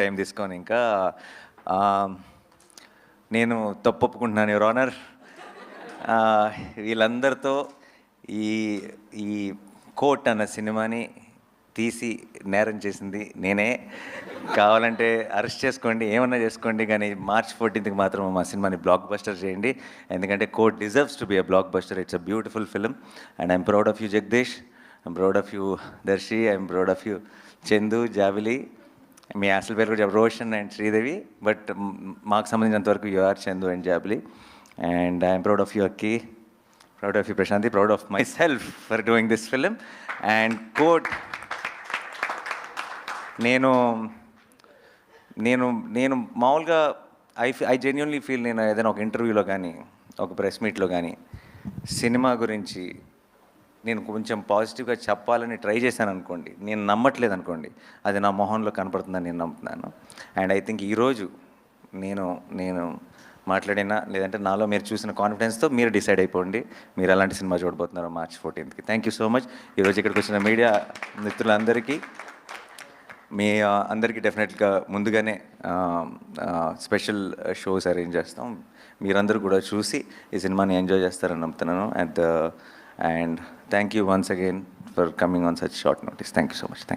Time తీసుకొని ఇంకా నేను తప్పు ఒప్పుకుంటున్నాను యువర్ ఆనర్. వీళ్ళందరితో ఈ ఈ కోట్ అన్న సినిమాని తీసి నేరం చేసింది నేనే. కావాలంటే అరెస్ట్ చేసుకోండి ఏమన్నా చేసుకోండి కానీ మార్చ్ ఫోర్టీన్త్కి మాత్రం మా సినిమాని బ్లాక్ బస్టర్ చేయండి. ఎందుకంటే Court deserves to be a blockbuster it's a beautiful film. And I'm proud of you Jagadish I'm proud of you Darshi I'm proud of you Chandu Javili. మీ అసలు పేరు కూడా రోషన్ అండ్ శ్రీదేవి బట్ మాకు సంబంధించినంత వరకు our Chandu and Jabli. And I'm proud of you Akki. Proud of you Prashanthi. Proud of myself for doing this film and Court నేను నేను నేను మామూలుగా ఐ ఐ జెన్యున్లీ ఫీల్ నేను ఏదైనా ఒక ఇంటర్వ్యూలో కానీ ఒక ప్రెస్ మీట్లో కానీ సినిమా గురించి నేను కొంచెం పాజిటివ్గా చెప్పాలని ట్రై చేశాను అనుకోండి నేను నమ్మట్లేదు అనుకోండి అది నా మొహంలో కనపడుతుందని నేను నమ్ముతున్నాను. అండ్ ఐ థింక్ ఈరోజు నేను నేను మాట్లాడిన లేదంటే నాలో మీరు చూసిన కాన్ఫిడెన్స్తో మీరు డిసైడ్ అయిపోండి. మీరు ఎలాంటి సినిమా చూడబోతున్నారో మార్చ్ ఫోర్టీన్త్కి. థ్యాంక్ యూ సో మచ్ ఈరోజు ఇక్కడికి వచ్చిన మీడియా మిత్రులందరికీ మీ అందరికీ డెఫినెట్గా ముందుగానే స్పెషల్ షోస్ అరేంజ్ చేస్తాం. మీరందరూ కూడా చూసి ఈ సినిమాని ఎంజాయ్ చేస్తారని నమ్ముతున్నాను. And And thank you once again for coming on such short notice. Thank you so much. Thank